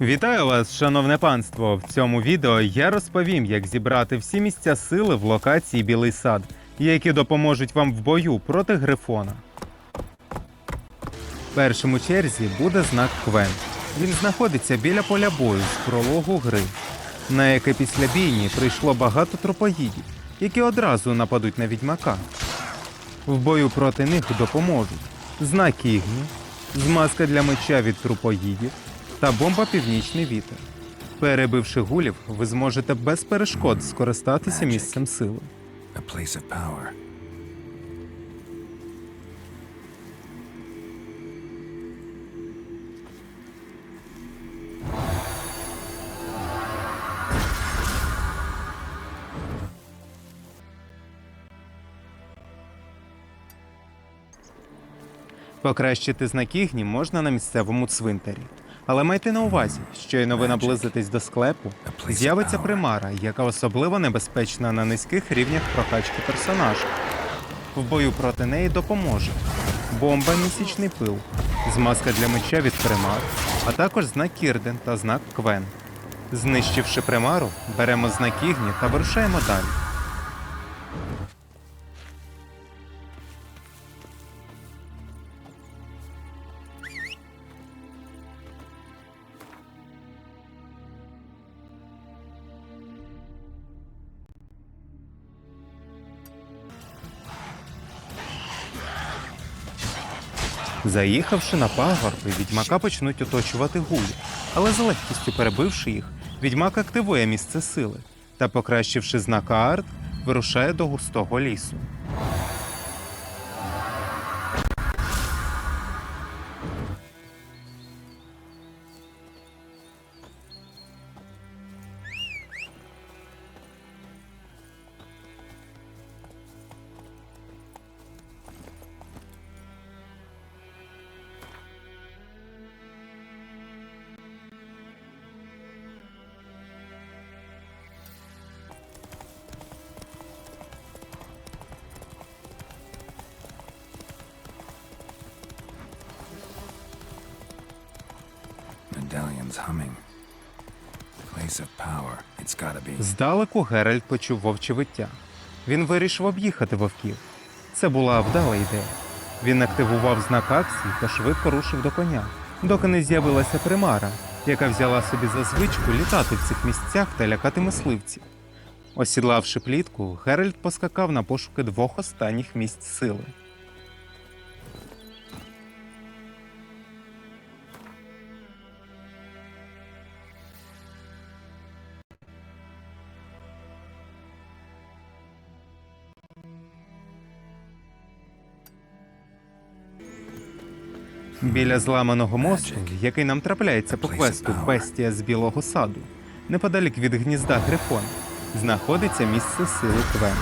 Вітаю вас, шановне панство! В цьому відео я розповім, як зібрати всі місця сили в локації Білий сад, які допоможуть вам в бою проти Грифона. Першим у черзі буде знак Квен. Він знаходиться біля поля бою з прологу гри, на яке після бійні прийшло багато трупоїдів, які одразу нападуть на відьмака. В бою проти них допоможуть знак Ігні, змазка для меча від трупоїдів та бомба Північний вітер. Перебивши гулів, ви зможете без перешкод скористатися місцем сили. Покращити знак Ігні можна на місцевому цвинтарі. Але майте на увазі, щойно ви наблизитесь до склепу, з'явиться примара, яка особливо небезпечна на низьких рівнях прокачки персонажа. В бою проти неї допоможе бомба місячний пил, змазка для меча від примар, а також знак Кірден та знак Квен. Знищивши примару, беремо знак Ігні та вирушаємо далі. Заїхавши на пагорби, відьмака почнуть оточувати гулі, але з легкістю перебивши їх, відьмак активує місце сили та, покращивши знак арт, вирушає до густого лісу. Medallions humming. Place of power. It's gotta be. Здалеку Геральт почув вовче виття. Він вирішив об'їхати вовків. Це була вдала ідея. Він активував знак акції та швидко рушив до коня, доки не з'явилася примара, яка взяла собі за звичку літати в цих місцях та лякати мисливців. Осідлавши плітку, Геральт поскакав на пошуки двох останніх місць сили. Біля зламаного мосту, який нам трапляється по квесту Бестія з Білого саду, неподалік від гнізда Грифона, знаходиться місце сили Квен.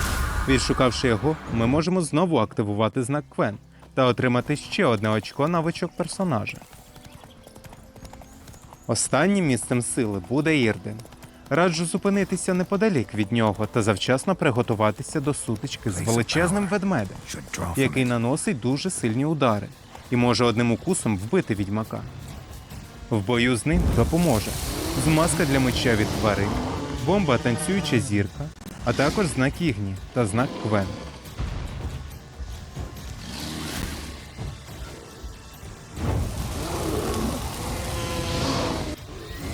Відшукавши його, ми можемо знову активувати знак Квен та отримати ще одне очко навичок персонажа. Останнім місцем сили буде Ірден. Раджу зупинитися неподалік від нього та завчасно приготуватися до сутички з величезним ведмедем який наносить дуже сильні удари і може одним укусом вбити відьмака. В бою з ним допоможе змазка для меча від тварин, бомба танцююча зірка, а також знак Ігні та знак Квен.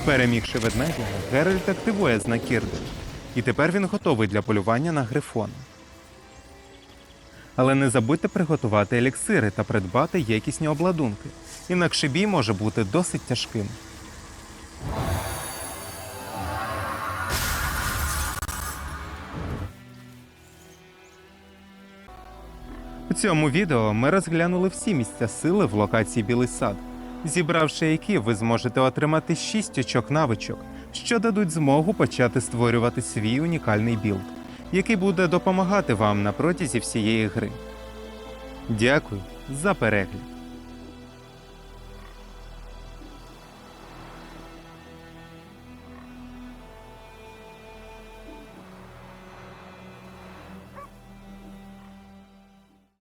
Перемігши ведмедя, Геральт активує знак Ірден, і тепер він готовий для полювання на грифона. Але не забудьте приготувати еліксири та придбати якісні обладунки, інакше бій може бути досить тяжким. У цьому відео ми розглянули всі місця сили в локації Білий сад, зібравши які ви зможете отримати 6 очок навичок, що дадуть змогу почати створювати свій унікальний білд, який буде допомагати вам на протязі всієї гри. Дякую за перегляд.